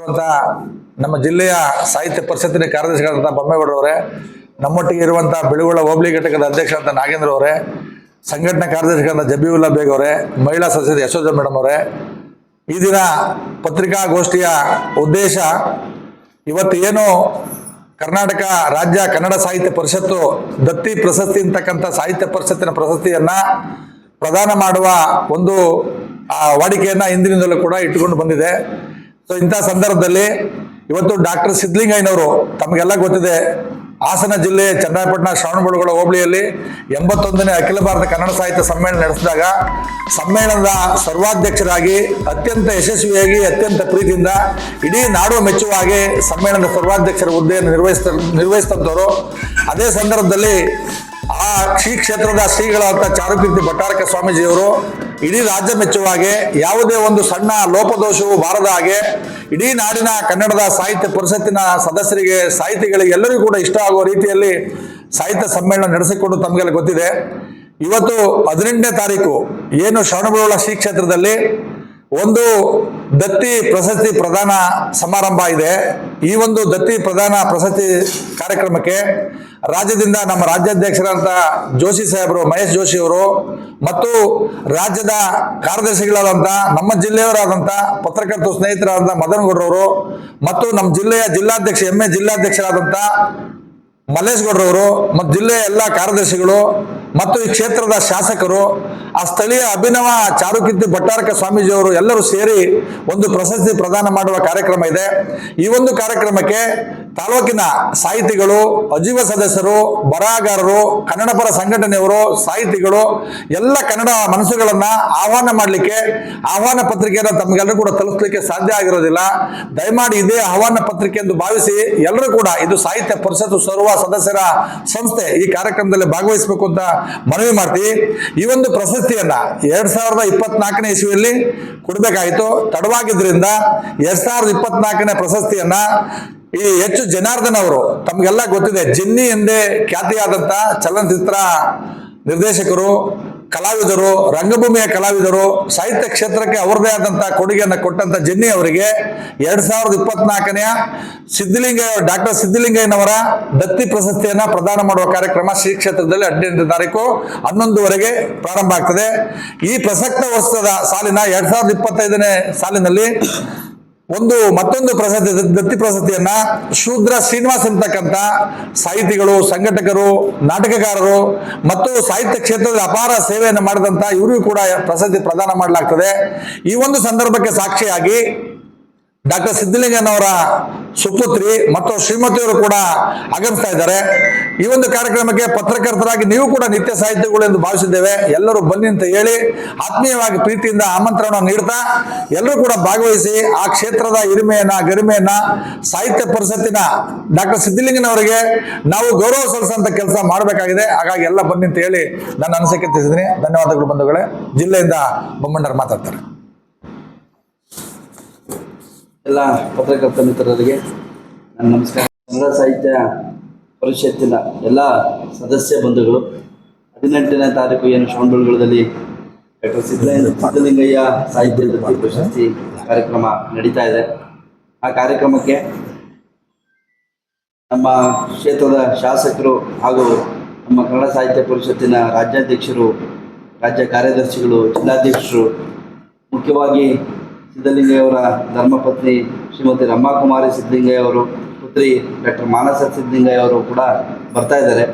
ಇರುವಂತ ನಮ್ಮ ಜಿಲ್ಲೆಯ ಸಾಹಿತ್ಯ ಪರಿಷತ್ತಿನ ಕಾರ್ಯದರ್ಶಿಗಳಾದಂಥ ಬೊಮ್ಮೇಗೌಡರವರೇ ನಮ್ಮೊಟ್ಟಿಗೆ ಇರುವಂಥ ಬೆಳುಗೊಳ ಹೋಬಳಿ ಘಟಕದ ಅಧ್ಯಕ್ಷರಾದಂಥ ನಾಗೇಂದ್ರ ಅವರೇ, ಸಂಘಟನಾ ಕಾರ್ಯದರ್ಶಿಗಳಾದ ಜಬೀವುಲ್ಲಾ ಬೇಗ್ ಅವರೇ, ಮಹಿಳಾ ಸದಸ್ಯ ಯಶೋಧ ಮೇಡಮ್ ಅವರೇ. ಈ ದಿನ ಪತ್ರಿಕಾಗೋಷ್ಠಿಯ ಉದ್ದೇಶ ಇವತ್ತು ಏನು? ಕರ್ನಾಟಕ ರಾಜ್ಯ ಕನ್ನಡ ಸಾಹಿತ್ಯ ಪರಿಷತ್ತು ದತ್ತಿ ಪ್ರಶಸ್ತಿ ಅಂತಕ್ಕಂಥ ಸಾಹಿತ್ಯ ಪರಿಷತ್ತಿನ ಪ್ರಶಸ್ತಿಯನ್ನ ಪ್ರದಾನ ಮಾಡುವ ಒಂದು, ಆ, ವಾಡಿಕೆಯನ್ನ ಹಿಂದಿನಿಂದಲೂ ಕೂಡ ಇಟ್ಟುಕೊಂಡು ಬಂದಿದೆ. ಸೊ ಇಂಥ ಸಂದರ್ಭದಲ್ಲಿ ಇವತ್ತು ಡಾಕ್ಟರ್ ಸಿದ್ಲಿಂಗಯ್ಯನವರು ತಮಗೆಲ್ಲ ಗೊತ್ತಿದೆ, ಹಾಸನ ಜಿಲ್ಲೆ ಚನ್ನಪಟ್ಟಣ ಶ್ರವಣಬೆಳಗೊಳ ಹೋಬಳಿಯಲ್ಲಿ ಎಂಬತ್ತೊಂದನೇ ಅಖಿಲ ಭಾರತ ಕನ್ನಡ ಸಾಹಿತ್ಯ ಸಮ್ಮೇಳನ ನಡೆಸಿದಾಗ ಸಮ್ಮೇಳನದ ಸರ್ವಾಧ್ಯಕ್ಷರಾಗಿ, ಅತ್ಯಂತ ಯಶಸ್ವಿಯಾಗಿ, ಅತ್ಯಂತ ಪ್ರೀತಿಯಿಂದ ಇಡೀ ನಾಡು ಮೆಚ್ಚುವ ಹಾಗೆ ಸಮ್ಮೇಳನದ ಸರ್ವಾಧ್ಯಕ್ಷರ ಹುದ್ದೆಯನ್ನು ನಿರ್ವಹಿಸ್ತ ನಿರ್ವಹಿಸಿದಂಥವರು ಅದೇ ಸಂದರ್ಭದಲ್ಲಿ ಆ ಶ್ರೀ ಕ್ಷೇತ್ರದ ಶ್ರೀಗಳಾದ ಚಾರುಕೀರ್ತಿ ಭಟ್ಟಾರಕ ಸ್ವಾಮೀಜಿಯವರು ಇಡೀ ರಾಜ್ಯ ಮೆಚ್ಚುವ ಹಾಗೆ ಯಾವುದೇ ಒಂದು ಸಣ್ಣ ಲೋಪದೋಷವು ಬಾರದ ಹಾಗೆ ಇಡೀ ನಾಡಿನ ಕನ್ನಡದ ಸಾಹಿತ್ಯ ಪರಿಷತ್ತಿನ ಸದಸ್ಯರಿಗೆ, ಸಾಹಿತಿಗಳಿಗೆ ಎಲ್ಲರಿಗೂ ಕೂಡ ಇಷ್ಟ ಆಗುವ ರೀತಿಯಲ್ಲಿ ಸಾಹಿತ್ಯ ಸಮ್ಮೇಳನ ನಡೆಸಿಕೊಂಡು ತಮಗೆಲ್ಲ ಗೊತ್ತಿದೆ. ಇವತ್ತು ಹದಿನೆಂಟನೇ ತಾರೀಕು, ಏನು ಶ್ರವಣಬೆಳಗೊಳ ಶ್ರೀ ಕ್ಷೇತ್ರದಲ್ಲಿ ಒಂದು ದತ್ತಿ ಪ್ರಶಸ್ತಿ ಪ್ರದಾನ ಸಮಾರಂಭ ಇದೆ. ಈ ಒಂದು ದತ್ತಿ ಪ್ರದಾನ ಪ್ರಶಸ್ತಿ ಕಾರ್ಯಕ್ರಮಕ್ಕೆ ರಾಜ್ಯದಿಂದ ನಮ್ಮ ರಾಜ್ಯಾಧ್ಯಕ್ಷರಾದಂಥ ಜೋಶಿ ಸಾಹೇಬರು, ಮಹೇಶ್ ಜೋಶಿ ಅವರು ಮತ್ತು ರಾಜ್ಯದ ಕಾರ್ಯದರ್ಶಿಗಳಾದಂಥ ನಮ್ಮ ಜಿಲ್ಲೆಯವರಾದಂಥ ಪತ್ರಕರ್ತ ಸ್ನೇಹಿತರಾದಂಥ ಮದನ್ ಗೌಡ್ರವರು ಮತ್ತು ನಮ್ಮ ಜಿಲ್ಲೆಯ ಜಿಲ್ಲಾಧ್ಯಕ್ಷ ಎಂ ಎ ಜಿಲ್ಲಾಧ್ಯಕ್ಷರಾದಂಥ ಮಲ್ಲೇಶ್ ಗೌಡ್ರವರು ಮತ್ತು ಜಿಲ್ಲೆಯ ಎಲ್ಲ ಕಾರ್ಯದರ್ಶಿಗಳು ಮತ್ತು ಈ ಕ್ಷೇತ್ರದ ಶಾಸಕರು, ಆ ಸ್ಥಳೀಯ ಅಭಿನವ ಚಾರುಕೀರ್ತಿ ಭಟ್ಟಾರಕ ಸ್ವಾಮೀಜಿಯವರು ಎಲ್ಲರೂ ಸೇರಿ ಒಂದು ಪ್ರಶಸ್ತಿ ಪ್ರದಾನ ಮಾಡುವ ಕಾರ್ಯಕ್ರಮ ಇದೆ. ಈ ಒಂದು ಕಾರ್ಯಕ್ರಮಕ್ಕೆ ತಾಲೂಕಿನ ಸಾಹಿತಿಗಳು ಅಜೀವ ಸದಸ್ಯರು, ಬರಹಗಾರರು, ಕನ್ನಡ ಪರ ಸಂಘಟನೆಯವರು, ಸಾಹಿತಿಗಳು, ಎಲ್ಲ ಕನ್ನಡ ಮನಸ್ಸುಗಳನ್ನ ಆಹ್ವಾನ ಮಾಡಲಿಕ್ಕೆ, ಆಹ್ವಾನ ಪತ್ರಿಕೆಯನ್ನು ತಮಗೆಲ್ಲರೂ ಕೂಡ ತಲುಪಿಸಲಿಕ್ಕೆ ಸಾಧ್ಯ ಆಗಿರೋದಿಲ್ಲ. ದಯಮಾಡಿ ಇದೇ ಆಹ್ವಾನ ಪತ್ರಿಕೆ ಎಂದು ಭಾವಿಸಿ ಎಲ್ಲರೂ ಕೂಡ ಇದು ಸಾಹಿತ್ಯ ಪರಿಷತ್ತು ಸರ್ವ ಸದಸ್ಯರ ಸಂಸ್ಥೆ ಈ ಕಾರ್ಯಕ್ರಮದಲ್ಲಿ ಭಾಗವಹಿಸಬೇಕು ಅಂತ ಮನವಿ ಮಾಡ್ತೀವಿ. ಈ ಒಂದು ಪ್ರಶಸ್ತಿಯನ್ನ ಎರಡ್ ಸಾವಿರದ ಇಪ್ಪತ್ನಾಲ್ಕನೇ ಇಸ್ವಿಯಲ್ಲಿ ಕೊಡಬೇಕಾಯಿತು. ತಡವಾಗಿದ್ದರಿಂದ ಎರಡ್ ಸಾವಿರದ ಇಪ್ಪತ್ನಾಲ್ಕನೇ ಪ್ರಶಸ್ತಿಯನ್ನ ಈ ಹೆಚ್ಚು ಜನಾರ್ದನ್ ಅವರು, ತಮಗೆಲ್ಲ ಗೊತ್ತಿದೆ, ಜಿನ್ನಿ ಎಂದೇ ಖ್ಯಾತಿಯಾದಂಥ ಚಲನಚಿತ್ರ ನಿರ್ದೇಶಕರು, ಕಲಾವಿದರು, ರಂಗಭೂಮಿಯ ಕಲಾವಿದರು, ಸಾಹಿತ್ಯ ಕ್ಷೇತ್ರಕ್ಕೆ ಅವರದೇ ಆದಂಥ ಕೊಡುಗೆಯನ್ನು ಕೊಟ್ಟಂತ ಜಿನ್ನಿ ಅವರಿಗೆ ಎರಡ್ ಸಾವಿರದ ಇಪ್ಪತ್ನಾಲ್ಕನೆಯ ಸಿದ್ಧಲಿಂಗ, ಡಾಕ್ಟರ್ ಸಿದ್ಧಲಿಂಗಯ್ಯನವರ ದತ್ತಿ ಪ್ರಶಸ್ತಿಯನ್ನ ಪ್ರದಾನ ಮಾಡುವ ಕಾರ್ಯಕ್ರಮ ಶ್ರೀ ಕ್ಷೇತ್ರದಲ್ಲಿ ಹದಿನೆಂಟು ತಾರೀಕು ಹನ್ನೊಂದುವರೆಗೆ ಪ್ರಾರಂಭ ಆಗ್ತದೆ. ಈ ಪ್ರಸಕ್ತ ವರ್ಷದ ಸಾಲಿನ ಎರಡ್ ಸಾವಿರದ ಇಪ್ಪತ್ತೈದನೇ ಸಾಲಿನಲ್ಲಿ ಒಂದು ಮತ್ತೊಂದು ಪ್ರಶಸ್ತಿ ದತ್ತಿ ಪ್ರಶಸ್ತಿಯನ್ನ ಶೂದ್ರ ಶ್ರೀನಿವಾಸ್ ಅಂತಕ್ಕಂಥ ಸಾಹಿತಿಗಳು, ಸಂಘಟಕರು, ನಾಟಕಕಾರರು ಮತ್ತು ಸಾಹಿತ್ಯ ಕ್ಷೇತ್ರದ ಅಪಾರ ಸೇವೆಯನ್ನು ಮಾಡಿದಂಥ ಇವರಿಗೂ ಕೂಡ ಪ್ರಶಸ್ತಿ ಪ್ರದಾನ ಮಾಡಲಾಗ್ತದೆ. ಈ ಒಂದು ಸಂದರ್ಭಕ್ಕೆ ಸಾಕ್ಷಿಯಾಗಿ ಡಾಕ್ಟರ್ ಸಿದ್ದಲಿಂಗನವರ ಸುಪುತ್ರಿ ಮತ್ತು ಶ್ರೀಮತಿಯವರು ಕೂಡ ಆಗಮಿಸ್ತಾ ಇದ್ದಾರೆ. ಈ ಒಂದು ಕಾರ್ಯಕ್ರಮಕ್ಕೆ ಪತ್ರಕರ್ತರಾಗಿ ನೀವು ಕೂಡ ನಿತ್ಯ ಸಾಹಿತ್ಯಗಳು ಎಂದು ಭಾವಿಸಿದ್ದೇವೆ. ಎಲ್ಲರೂ ಬನ್ನಿ ಅಂತ ಹೇಳಿ ಆತ್ಮೀಯವಾಗಿ ಪ್ರೀತಿಯಿಂದ ಆಮಂತ್ರಣ ನೀಡ್ತಾ ಎಲ್ಲರೂ ಕೂಡ ಭಾಗವಹಿಸಿ ಆ ಕ್ಷೇತ್ರದ ಹಿರಿಮೆಯನ್ನ, ಗರಿಮೆಯನ್ನ, ಸಾಹಿತ್ಯ ಪರಿಷತ್ತಿನ ಡಾಕ್ಟರ್ ಸಿದ್ದಲಿಂಗನವರಿಗೆ ನಾವು ಗೌರವ ಸಲ್ಲಿಸುವಂತ ಕೆಲಸ ಮಾಡಬೇಕಾಗಿದೆ. ಹಾಗಾಗಿ ಎಲ್ಲ ಬನ್ನಿ ಅಂತ ಹೇಳಿ ನನ್ನ ಅನಿಸಿಕೆ ತಿಳಿಸಿದ್ದೀನಿ. ಧನ್ಯವಾದಗಳು ಬಂಧುಗಳೇ. ಜಿಲ್ಲೆಯಿಂದ ಬೊಮ್ಮಣ್ಣರು ಮಾತಾಡ್ತಾರೆ. ಎಲ್ಲ ಪತ್ರಕರ್ತ ಮಿತ್ರರಿಗೆ ನನ್ನ ನಮಸ್ಕಾರ. ಕನ್ನಡ ಸಾಹಿತ್ಯ ಪರಿಷತ್ತಿನ ಎಲ್ಲ ಸದಸ್ಯ ಬಂಧುಗಳು. ಹದಿನೆಂಟನೇ ತಾರೀಕು ಏನು ಶ್ರವಣಬೆಳಗೊಳದಲ್ಲಿ ಡಾಕ್ಟರ್ ಸಿದ್ದಲಿಂಗ ಸಿದ್ದಲಿಂಗಯ್ಯ ಸಾಹಿತ್ಯ ಪ್ರಶಸ್ತಿ ಕಾರ್ಯಕ್ರಮ ನಡೀತಾ ಇದೆ. ಆ ಕಾರ್ಯಕ್ರಮಕ್ಕೆ ನಮ್ಮ ಕ್ಷೇತ್ರದ ಶಾಸಕರು ಹಾಗೂ ನಮ್ಮ ಕನ್ನಡ ಸಾಹಿತ್ಯ ಪರಿಷತ್ತಿನ ರಾಜ್ಯಾಧ್ಯಕ್ಷರು, ರಾಜ್ಯ ಕಾರ್ಯದರ್ಶಿಗಳು, ಜಿಲ್ಲಾಧ್ಯಕ್ಷರು, ಮುಖ್ಯವಾಗಿ ಸಿದ್ದಲಿಂಗಯ್ಯವರ ಧರ್ಮಪತ್ನಿ ಶ್ರೀಮತಿ ರಮಾಕುಮಾರಿ ಸಿದ್ದಲಿಂಗಯ್ಯವರು ಪುತ್ರಿ ಡಾಕ್ಟರ್ ಮಾನಸ ಸಿದ್ದಲಿಂಗಯ್ಯವರು ಕೂಡ ಬರ್ತಾ ಇದ್ದಾರೆ.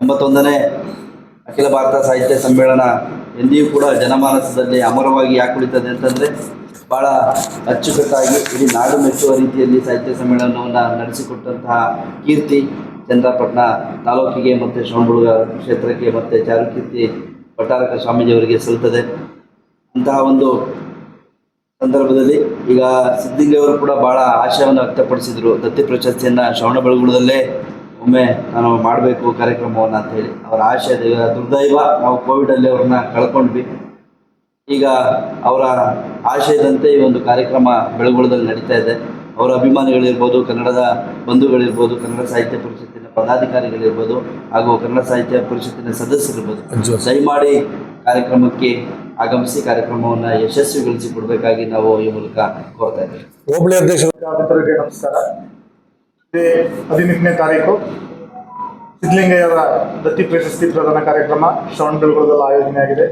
ಎಂಬತ್ತೊಂದನೇ ಅಖಿಲ ಭಾರತ ಸಾಹಿತ್ಯ ಸಮ್ಮೇಳನ ಎಂದಿಯೂ ಕೂಡ ಜನಮಾನಸದಲ್ಲಿ ಅಮರವಾಗಿ ಯಾಕೆ ಉಳಿತದೆ ಅಂತಂದರೆ ಭಾಳ ಅಚ್ಚುಕಟ್ಟಾಗಿ ಇಡೀ ನಾಡು ಮೆಚ್ಚುವ ರೀತಿಯಲ್ಲಿ ಸಾಹಿತ್ಯ ಸಮ್ಮೇಳನವನ್ನು ನಡೆಸಿಕೊಟ್ಟಂತಹ ಕೀರ್ತಿ ಚಂದ್ರಪಟ್ಟಣ ತಾಲೂಕಿಗೆ ಮತ್ತು ಶ್ರವಣಬೆಳಗೊಳ ಕ್ಷೇತ್ರಕ್ಕೆ ಮತ್ತು ಚಾರುಕೀರ್ತಿ ಪಟ್ಟಾರಕ ಸ್ವಾಮೀಜಿಯವರಿಗೆ ಸಲ್ಲುತ್ತದೆ. ಅಂತಹ ಒಂದು ಸಂದರ್ಭದಲ್ಲಿ ಈಗ ಸಿದ್ದಿಂಗವರು ಕೂಡ ಬಹಳ ಆಶಯವನ್ನು ವ್ಯಕ್ತಪಡಿಸಿದ್ರು. ದತ್ತಿ ಪ್ರಶಸ್ತಿಯನ್ನ ಶ್ರವಣ ಬೆಳಗುಳದಲ್ಲೇ ಒಮ್ಮೆ ನಾನು ಮಾಡಬೇಕು ಕಾರ್ಯಕ್ರಮವನ್ನು ಅಂತ ಹೇಳಿ. ಅವರ ಆಶಯದ ದುರ್ದೈವ ನಾವು ಕೋವಿಡ್ ಅಲ್ಲಿ ಅವ್ರನ್ನ ಕಳ್ಕೊಂಡ್ವಿ. ಈಗ ಅವರ ಆಶಯದಂತೆ ಈ ಒಂದು ಕಾರ್ಯಕ್ರಮ ಬೆಳಗುಳದಲ್ಲಿ ನಡೀತಾ ಇದೆ. ಅವರ ಅಭಿಮಾನಿಗಳಿರ್ಬೋದು ಕನ್ನಡದ ಬಂಧುಗಳಿರ್ಬೋದು ಕನ್ನಡ ಸಾಹಿತ್ಯ ಪರಿಷತ್ತಿನ ಪದಾಧಿಕಾರಿಗಳಿರ್ಬೋದು ಹಾಗೂ ಕನ್ನಡ ಸಾಹಿತ್ಯ ಪರಿಷತ್ತಿನ ಸದಸ್ಯರಿರ್ಬೋದು. ದಯಮಾಡಿ ಕಾರ್ಯಕ್ರಮಕ್ಕೆ ಆಗಮಿಸಿ ಕಾರ್ಯಕ್ರಮವನ್ನು ಯಶಸ್ವಿಗೊಳಿಸಿ ಕೊಡಬೇಕಾಗಿ ನಾವು ಈ ಮೂಲಕ ಕೋರ್ತಾ ಇದ್ದೇವೆ. ಹೋಬಳಿ ಅಧ್ಯಕ್ಷ ನಮಸ್ಕಾರ. ಇದೇ ಹದಿನೆಂಟನೇ ತಾರೀಕು ಸಿದ್ಧಲಿಂಗಯ್ಯರ ದತ್ತಿ ಪ್ರಶಸ್ತಿ ಪ್ರದಾನ ಕಾರ್ಯಕ್ರಮ ಶ್ರವಣಬೆಳಗೊಳದಲ್ಲಿ ಆಯೋಜನೆಯಾಗಿದೆ.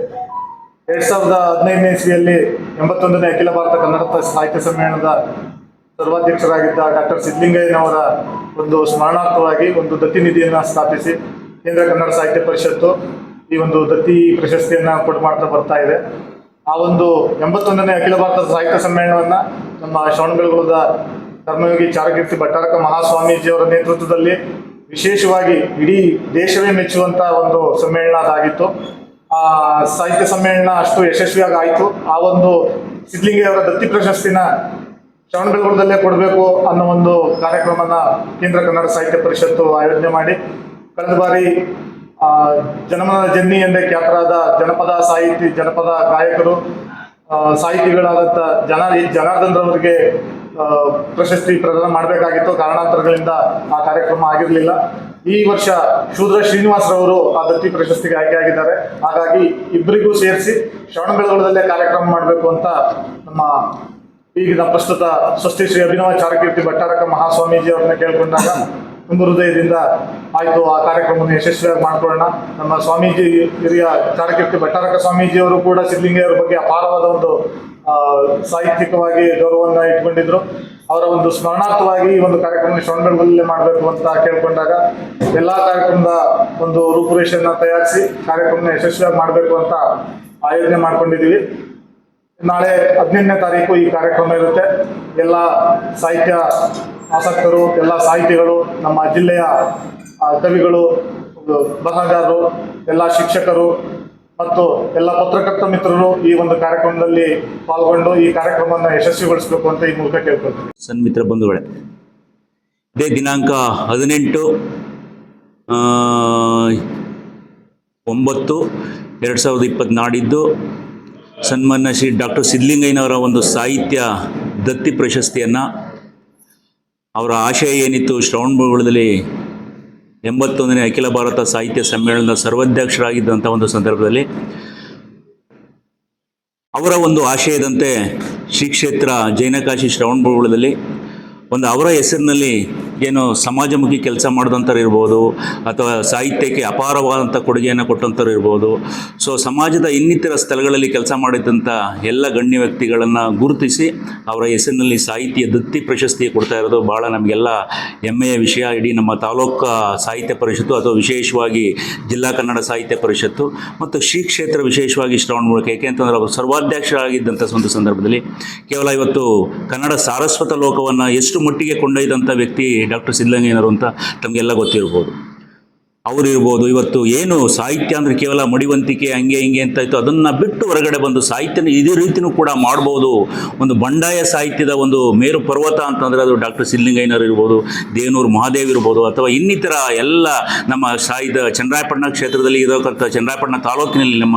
ಎರಡ್ ಸಾವಿರದ ಹದಿನೈದನೇ ಇಸ್ವಿಯಲ್ಲಿ ಎಂಬತ್ತೊಂದನೇ ಅಖಿಲ ಭಾರತ ಕನ್ನಡ ಸಾಹಿತ್ಯ ಸಮ್ಮೇಳನದ ಸರ್ವಾಧ್ಯಕ್ಷರಾಗಿದ್ದ ಡಾಕ್ಟರ್ ಸಿದ್ಧಲಿಂಗಯ್ಯನವರ ಒಂದು ಸ್ಮರಣಾರ್ಥವಾಗಿ ಒಂದು ದತ್ತಿ ನಿಧಿಯನ್ನು ಸ್ಥಾಪಿಸಿ ಕೇಂದ್ರ ಕನ್ನಡ ಸಾಹಿತ್ಯ ಪರಿಷತ್ತು ಈ ಒಂದು ದತ್ತಿ ಪ್ರಶಸ್ತಿಯನ್ನು ಕೊಟ್ಟು ಮಾಡ್ತಾ ಬರ್ತಾ ಇದೆ. ಆ ಒಂದು ಎಂಬತ್ತೊಂದನೇ ಅಖಿಲ ಭಾರತ ಸಾಹಿತ್ಯ ಸಮ್ಮೇಳನವನ್ನ ನಮ್ಮ ಶ್ರವಣಬೆಳಗೊಳದ ಕರ್ಮಯೋಗಿ ಚಾರಕೀರ್ತಿ ಭಟ್ಟಾರಕ ಮಹಾಸ್ವಾಮೀಜಿಯವರ ನೇತೃತ್ವದಲ್ಲಿ ವಿಶೇಷವಾಗಿ ಇಡೀ ದೇಶವೇ ಮೆಚ್ಚುವಂತ ಒಂದು ಸಮ್ಮೇಳನ ಅದಾಗಿತ್ತು. ಆ ಸಾಹಿತ್ಯ ಸಮ್ಮೇಳನ ಅಷ್ಟು ಯಶಸ್ವಿಯಾಗಿ ಆಯಿತು ಆ ಒಂದು ಸಿದ್ಧಲಿಂಗಯ್ಯವರ ದತ್ತಿ ಪ್ರಶಸ್ತಿನ ಶ್ರವಣಬೆಳಗೊಳದಲ್ಲೇ ಕೊಡಬೇಕು ಅನ್ನೋ ಒಂದು ಕಾರ್ಯಕ್ರಮನ ಕೇಂದ್ರ ಕನ್ನಡ ಸಾಹಿತ್ಯ ಪರಿಷತ್ತು ಆಯೋಜನೆ ಮಾಡಿ, ಕಳೆದ ಬಾರಿ ಜನಮನ ಜನ್ನಿ ಎಂದೇ ಖ್ಯಾತರಾದ ಜನಪದ ಸಾಹಿತಿ, ಜನಪದ ಗಾಯಕರು ಸಾಹಿತಿಗಳಾದಂಥ ಜನ ಜನಾರ್ದನ್ ರವರಿಗೆ ಪ್ರಶಸ್ತಿ ಪ್ರದಾನ ಮಾಡಬೇಕಾಗಿತ್ತು. ಕಾರಣಾಂತರಗಳಿಂದ ಆ ಕಾರ್ಯಕ್ರಮ ಆಗಿರಲಿಲ್ಲ. ಈ ವರ್ಷ ಶೂದ್ರ ಶ್ರೀನಿವಾಸ್ ರವರು ಆ ದತ್ತಿ ಪ್ರಶಸ್ತಿಗೆ ಆಯ್ಕೆಯಾಗಿದ್ದಾರೆ. ಹಾಗಾಗಿ ಇಬ್ಬರಿಗೂ ಸೇರಿಸಿ ಶ್ರವಣಬೆಳಗೊಳದಲ್ಲೇ ಕಾರ್ಯಕ್ರಮ ಮಾಡಬೇಕು ಅಂತ ನಮ್ಮ ಈಗಿನ ಪ್ರಸ್ತುತ ಸ್ವಸ್ತಿ ಶ್ರೀ ಅಭಿನವ ಚಾರಕೀರ್ತಿ ಭಟ್ಟಾರಕ ಮಹಾಸ್ವಾಮೀಜಿ ಅವ್ರನ್ನ ಕೇಳ್ಕೊಂಡಾಗ ತುಂಬ ಹೃದಯದಿಂದ ಆಯ್ತು, ಆ ಕಾರ್ಯಕ್ರಮವನ್ನು ಯಶಸ್ವಿಯಾಗಿ ಮಾಡ್ಕೊಳ್ಳೋಣ. ನಮ್ಮ ಸ್ವಾಮೀಜಿ, ಹಿರಿಯ ಚಾರಕೀರ್ತಿ ಭಟ್ಟಾರಕ ಸ್ವಾಮೀಜಿಯವರು ಕೂಡ ಸಿದ್ಧಲಿಂಗಯ್ಯವ್ರ ಬಗ್ಗೆ ಅಪಾರವಾದ ಒಂದು ಸಾಹಿತ್ಯಿಕವಾಗಿ ಗೌರವವನ್ನು ಇಟ್ಕೊಂಡಿದ್ರು. ಅವರ ಒಂದು ಸ್ಮರಣಾರ್ಥವಾಗಿ ಈ ಒಂದು ಕಾರ್ಯಕ್ರಮ ಶ್ರವಣಬೆಳಗೊಳದಲ್ಲೇ ಮಾಡಬೇಕು ಅಂತ ಕೇಳ್ಕೊಂಡಾಗ ಎಲ್ಲ ಕಾರ್ಯಕ್ರಮದ ಒಂದು ರೂಪುರೇಷೆಯನ್ನು ತಯಾರಿಸಿ ಕಾರ್ಯಕ್ರಮನ ಯಶಸ್ವಿಯಾಗಿ ಮಾಡಬೇಕು ಅಂತ ಆಯೋಜನೆ ಮಾಡ್ಕೊಂಡಿದ್ದೀವಿ. ನಾಳೆ ಹದಿನೆಂಟನೇ ತಾರೀಕು ಈ ಕಾರ್ಯಕ್ರಮ ಇರುತ್ತೆ. ಎಲ್ಲ ಸಾಹಿತ್ಯ ಆಸಕ್ತರು ಎಲ್ಲ ಸಾಹಿತಿಗಳು, ನಮ್ಮ ಜಿಲ್ಲೆಯ ಕವಿಗಳು ಬರಹಗಾರರು, ಎಲ್ಲ ಶಿಕ್ಷಕರು ಮತ್ತು ಎಲ್ಲ ಪತ್ರಕರ್ತ ಮಿತ್ರರು ಈ ಒಂದು ಕಾರ್ಯಕ್ರಮದಲ್ಲಿ ಪಾಲ್ಗೊಂಡು ಈ ಕಾರ್ಯಕ್ರಮವನ್ನು ಯಶಸ್ವಿಗೊಳಿಸಬೇಕು ಅಂತ ಈ ಮೂಲಕ ಕೇಳ್ಕೊಳ್ತೀನಿ. ಸನ್ಮಿತ್ರ ಬಂಧುಗಳೇ, ಇದೇ ದಿನಾಂಕ ಹದಿನೆಂಟು ಒಂಬತ್ತು, ಎರಡು ಸಾವಿರದ ಇಪ್ಪತ್ತು ನಾಡಿದ್ದು ಸನ್ಮಾನ್ಯ ಶ್ರೀ ಡಾಕ್ಟರ್ ಸಿದ್ಧಲಿಂಗಯ್ಯನವರ ಒಂದು ಸಾಹಿತ್ಯ ದತ್ತಿ ಪ್ರಶಸ್ತಿಯನ್ನು ಅವರ ಆಶಯ ಏನಿತ್ತು? ಶ್ರವಣಬೆಳಗೊಳದಲ್ಲಿ ಎಂಬತ್ತೊಂದನೇ ಅಖಿಲ ಭಾರತ ಸಾಹಿತ್ಯ ಸಮ್ಮೇಳನದ ಸರ್ವಾಧ್ಯಕ್ಷರಾಗಿದ್ದಂಥ ಒಂದು ಸಂದರ್ಭದಲ್ಲಿ ಅವರ ಒಂದು ಆಶಯದಂತೆ ಶ್ರೀ ಕ್ಷೇತ್ರ ಜೈನಕಾಶಿ ಶ್ರವಣಬೆಳಗೊಳದಲ್ಲಿ ಒಂದು ಅವರ ಹೆಸರಿನಲ್ಲಿ ಏನು ಸಮಾಜಮುಖಿ ಕೆಲಸ ಮಾಡಿದಂಥವ್ರು ಇರ್ಬೋದು, ಅಥವಾ ಸಾಹಿತ್ಯಕ್ಕೆ ಅಪಾರವಾದಂಥ ಕೊಡುಗೆಯನ್ನು ಕೊಟ್ಟಂಥವ್ರು ಇರ್ಬೋದು. ಸೊ ಸಮಾಜದ ಇನ್ನಿತರ ಸ್ಥಳಗಳಲ್ಲಿ ಕೆಲಸ ಮಾಡಿದಂಥ ಎಲ್ಲ ಗಣ್ಯ ವ್ಯಕ್ತಿಗಳನ್ನು ಗುರುತಿಸಿ ಅವರ ಹೆಸರಿನಲ್ಲಿ ಸಾಹಿತ್ಯ ದತ್ತಿ ಪ್ರಶಸ್ತಿ ಕೊಡ್ತಾ ಇರೋದು ಭಾಳ ನಮಗೆಲ್ಲ ಹೆಮ್ಮೆಯ ವಿಷಯ. ಇಡೀ ನಮ್ಮ ತಾಲೂಕು ಸಾಹಿತ್ಯ ಪರಿಷತ್ತು ಅಥವಾ ವಿಶೇಷವಾಗಿ ಜಿಲ್ಲಾ ಕನ್ನಡ ಸಾಹಿತ್ಯ ಪರಿಷತ್ತು ಮತ್ತು ಶ್ರೀ ಕ್ಷೇತ್ರ ವಿಶೇಷವಾಗಿ ಶ್ರವಣ ಮೂಲಕ ಏಕೆಂತಂದ್ರೆ ಅವರು ಸರ್ವಾಧ್ಯಕ್ಷರಾಗಿದ್ದಂಥ ಒಂದು ಸಂದರ್ಭದಲ್ಲಿ ಕೇವಲ ಇವತ್ತು ಕನ್ನಡ ಸಾರಸ್ವತ ಲೋಕವನ್ನು ಎಷ್ಟು ಮಟ್ಟಿಗೆ ಕೊಂಡೊಯ್ದಂಥ ವ್ಯಕ್ತಿ ಡಾಕ್ಟರ್ ಸಿದ್ಧಲಿಂಗಯ್ಯನವರು ಅಂತ ತಮಗೆಲ್ಲ ಗೊತ್ತಿರ್ಬೋದು. ಅವರು ಇರ್ಬೋದು. ಇವತ್ತು ಏನು ಸಾಹಿತ್ಯ ಅಂದರೆ ಕೇವಲ ಮಡಿವಂತಿಕೆ, ಹಂಗೆ ಹಿಂಗೆ ಅಂತ ಇತ್ತು. ಅದನ್ನು ಬಿಟ್ಟು ಹೊರಗಡೆ ಬಂದು ಸಾಹಿತ್ಯನ ಇದೇ ರೀತಿಯೂ ಕೂಡ ಮಾಡ್ಬೋದು. ಒಂದು ಬಂಡಾಯ ಸಾಹಿತ್ಯದ ಒಂದು ಮೇರು ಪರ್ವತ ಅಂತಂದರೆ ಅದು ಡಾಕ್ಟರ್ ಸಿಲ್ಲಿಂಗಯ್ಯನವರು ಇರ್ಬೋದು, ದೇನೂರು ಮಹಾದೇವ್ ಇರ್ಬೋದು, ಅಥವಾ ಇನ್ನಿತರ ಎಲ್ಲ ನಮ್ಮ ಸಾಹಿತ್ಯ ಚನ್ನರಾಯಪಟ್ಟಣ ಕ್ಷೇತ್ರದಲ್ಲಿ ಇರೋಕ್ಕಂಥ ಚನ್ನರಾಯಪಟ್ಟಣ ತಾಲೂಕಿನಲ್ಲಿ ನಮ್ಮ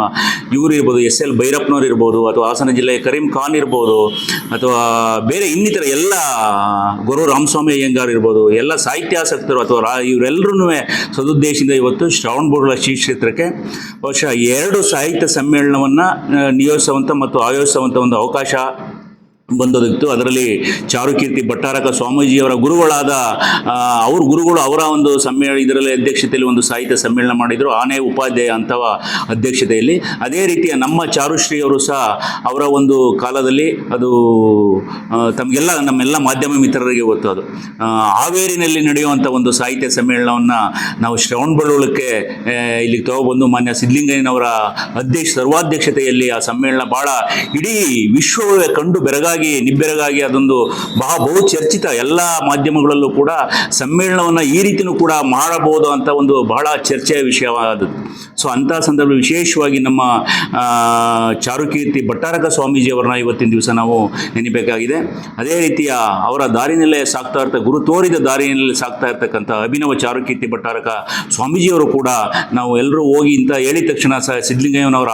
ಇವರು ಇರ್ಬೋದು, ಎಸ್ ಎಲ್ ಭೈರಪ್ಪನವ್ರು ಇರ್ಬೋದು, ಅಥವಾ ಹಾಸನ ಜಿಲ್ಲೆಯ ಕರೀಂ ಖಾನ್ ಇರ್ಬೋದು, ಅಥವಾ ಬೇರೆ ಇನ್ನಿತರ ಎಲ್ಲ ಗುರು ರಾಮಸ್ವಾಮಿ ಅಯ್ಯಂಗಾರ್ ಇರ್ಬೋದು, ಎಲ್ಲ ಸಾಹಿತ್ಯಾಸಕ್ತರು ಅಥವಾ ರಾ ಇವರೆಲ್ಲರೂ ಸದುದ್ದೇಶದಿಂದ ಇವತ್ತು ಶ್ರವಣಬೆಳಗೊಳ ಶ್ರೀ ಕ್ಷೇತ್ರಕ್ಕೆ ಬಹುಶಃ ಎರಡು ಸಾಹಿತ್ಯ ಸಮ್ಮೇಳನವನ್ನು ನಿಯೋಜಿಸುವಂಥ ಮತ್ತು ಆಯೋಜಿಸುವಂಥ ಒಂದು ಅವಕಾಶ ಬಂದೋದಿತ್ತು ಅದರಲ್ಲಿ ಚಾರುಕೀರ್ತಿ ಭಟ್ಟಾರಕ ಸ್ವಾಮೀಜಿಯವರ ಗುರುಗಳಾದ ಅವ್ರ ಗುರುಗಳು ಅವರ ಒಂದು ಸಮ್ಮೇಳನ ಇದರಲ್ಲಿ ಅಧ್ಯಕ್ಷತೆಯಲ್ಲಿ ಒಂದು ಸಾಹಿತ್ಯ ಸಮ್ಮೇಳನ ಮಾಡಿದರು. ಆನೆ ಉಪಾಧ್ಯಾಯ ಅಂತವ ಅಧ್ಯಕ್ಷತೆಯಲ್ಲಿ. ಅದೇ ರೀತಿಯ ನಮ್ಮ ಚಾರುಶ್ರೀ ಅವರು ಸಹ ಅವರ ಒಂದು ಕಾಲದಲ್ಲಿ ಅದು ತಮಗೆಲ್ಲ, ನಮ್ಮೆಲ್ಲ ಮಾಧ್ಯಮ ಮಿತ್ರರಿಗೆ ಗೊತ್ತು ಅದು. ಹಾವೇರಿನಲ್ಲಿ ನಡೆಯುವಂಥ ಒಂದು ಸಾಹಿತ್ಯ ಸಮ್ಮೇಳನವನ್ನು ನಾವು ಶ್ರವಣಬೆಳಗೊಳಕ್ಕೆ ಇಲ್ಲಿ ಇಲ್ಲಿಗೆ ತಗೊಬಂದು ಮಾನ್ಯ ಸಿದ್ಧಲಿಂಗಯ್ಯನವರ ಅಧ್ಯಕ್ಷ, ಸರ್ವಾಧ್ಯಕ್ಷತೆಯಲ್ಲಿ ಆ ಸಮ್ಮೇಳನ ಭಾಳ ಇಡೀ ವಿಶ್ವವೇ ಕಂಡು ಬೆರಗಾಗಿ ನಿಬ್ಬೆರಗಾಗಿ ಅದೊಂದು ಬಹು ಚರ್ಚಿತ ಎಲ್ಲ ಮಾಧ್ಯಮಗಳಲ್ಲೂ ಕೂಡ ಸಮ್ಮೇಳನವನ್ನು ಈ ರೀತಿಯೂ ಕೂಡ ಮಾಡಬಹುದು ಅಂತ ಒಂದು ಬಹಳ ಚರ್ಚೆಯ ವಿಷಯವಾದದ್ದು. ಸೊ ಅಂಥ ಸಂದರ್ಭ ವಿಶೇಷವಾಗಿ ನಮ್ಮ ಚಾರುಕೀರ್ತಿ ಭಟ್ಟಾರಕ ಸ್ವಾಮೀಜಿಯವರನ್ನ ಇವತ್ತಿನ ದಿವಸ ನಾವು ನೆನಬೇಕಾಗಿದೆ. ಅದೇ ರೀತಿಯ ಅವರ ದಾರಿನಲ್ಲೇ ಸಾಕ್ತಾ ಇರ್ತ ಗುರು ತೋರಿದ ದಾರಿನಲ್ಲಿ ಸಾಕ್ತಾ ಇರ್ತಕ್ಕಂಥ ಅಭಿನವ ಚಾರುಕೀರ್ತಿ ಭಟ್ಟಾರಕ ಸ್ವಾಮೀಜಿಯವರು ಕೂಡ ನಾವು ಎಲ್ಲರೂ ಹೋಗಿ ಇಂಥ ಹೇಳಿದ ತಕ್ಷಣ ಸ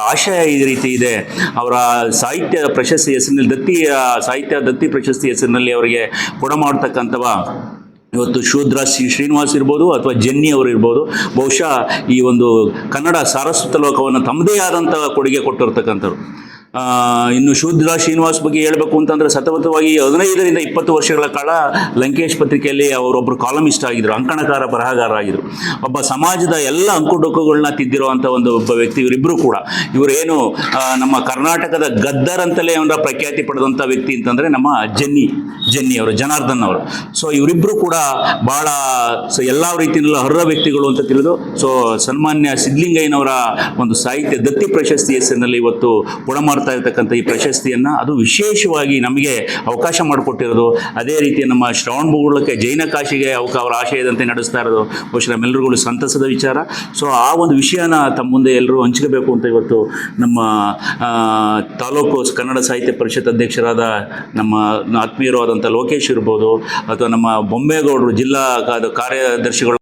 ಆಶಯ ಈ ರೀತಿ ಇದೆ. ಅವರ ಸಾಹಿತ್ಯ ಪ್ರಶಸ್ತಿ ಹೆಸರಿನಲ್ಲಿ ದತ್ತಿ ಆ, ಸಾಹಿತ್ಯ ದತ್ತಿ ಪ್ರಶಸ್ತಿ ಹೆಸರಿನಲ್ಲಿ ಅವರಿಗೆ ಕೊಡಮಾಡ್ತಕ್ಕಂಥವ ಇವತ್ತು ಶೂದ್ರ ಶ್ರೀ ಶ್ರೀನಿವಾಸ್ ಇರ್ಬೋದು ಅಥವಾ ಜೆನ್ನಿ ಅವರು ಇರ್ಬೋದು. ಬಹುಶಃ ಈ ಒಂದು ಕನ್ನಡ ಸಾರಸ್ವತ ಲೋಕವನ್ನು ತಮ್ಮದೇ ಆದಂಥ ಕೊಡುಗೆ ಕೊಟ್ಟಿರ್ತಕ್ಕಂಥವ್ರು. ಇನ್ನು ಶೂದ್ರ ಶ್ರೀನಿವಾಸ್ ಬಗ್ಗೆ ಹೇಳಬೇಕು ಅಂತಂದ್ರೆ ಸತತವಾಗಿ ಹದಿನೈದರಿಂದ ಇಪ್ಪತ್ತು ವರ್ಷಗಳ ಕಾಲ ಲಂಕೇಶ್ ಪತ್ರಿಕೆಯಲ್ಲಿ ಅವರೊಬ್ಬರು ಕಾಲಮಿಸ್ಟ್ ಆಗಿದ್ರು, ಅಂಕಣಕಾರ ಬರಹಗಾರ ಆಗಿದ್ರು. ಒಬ್ಬ ಸಮಾಜದ ಎಲ್ಲ ಅಂಕುಡೊಕ್ಕುಗಳನ್ನ ತಿದ್ದಿರುವಂಥ ಒಂದು ಒಬ್ಬ ವ್ಯಕ್ತಿ ಇವರಿಬ್ಬರು ಕೂಡ. ಇವರೇನು ನಮ್ಮ ಕರ್ನಾಟಕದ ಗದ್ದರ್ ಅಂತಲೇ ಅವರ ಪ್ರಖ್ಯಾತಿ ಪಡೆದಂತ ವ್ಯಕ್ತಿ ಅಂತಂದ್ರೆ ನಮ್ಮ ಜನ್ನಿ ಜನ್ನಿ ಅವರು, ಜನಾರ್ದನ್ ಅವರು. ಸೊ ಇವರಿಬ್ಬರು ಕೂಡ ಬಹಳ ಸೊ ಎಲ್ಲ ರೀತಿಯಲ್ಲೂ ಅರ್ಹ ವ್ಯಕ್ತಿಗಳು ಅಂತ ತಿಳಿದು ಸೊ ಸನ್ಮಾನ್ಯ ಸಿದ್ಲಿಂಗಯ್ಯನವರ ಒಂದು ಸಾಹಿತ್ಯ ದತ್ತಿ ಪ್ರಶಸ್ತಿ ಹೆಸರಿನಲ್ಲಿ ಇವತ್ತು ಕೊಡ ಮಾಡ್ತಾ ಇರ್ತಕ್ಕಂಥ ಈ ಪ್ರಶಸ್ತಿಯನ್ನು ಅದು ವಿಶೇಷವಾಗಿ ನಮಗೆ ಅವಕಾಶ ಮಾಡಿಕೊಟ್ಟಿರೋದು. ಅದೇ ರೀತಿ ನಮ್ಮ ಶ್ರವಣ ಬಹುಳಕ್ಕೆ ಜೈನ ಕಾಶಿಗೆ ಅವಕ ಅವರ ಆಶಯದಂತೆ ನಡೆಸ್ತಾ ಇರೋದು. ಬಹುಶಃ ನಮ್ಮೆಲ್ಲರಿಗೂ ಸಂತಸದ ವಿಚಾರ. ಸೊ ಆ ಒಂದು ವಿಷಯನ ತಮ್ಮ ಮುಂದೆ ಎಲ್ಲರೂ ಹಂಚ್ಕೋಬೇಕು ಅಂತ ಇವತ್ತು ನಮ್ಮ ತಾಲೂಕು ಕನ್ನಡ ಸಾಹಿತ್ಯ ಪರಿಷತ್ ಅಧ್ಯಕ್ಷರಾದ ನಮ್ಮ ಆತ್ಮೀಯರಾದಂಥ ಲೋಕೇಶ್ ಇರ್ಬೋದು, ಅಥವಾ ನಮ್ಮ ಬೊಂಬೇಗೌಡರು ಜಿಲ್ಲಾ ಕಾರ್ಯದರ್ಶಿಗಳು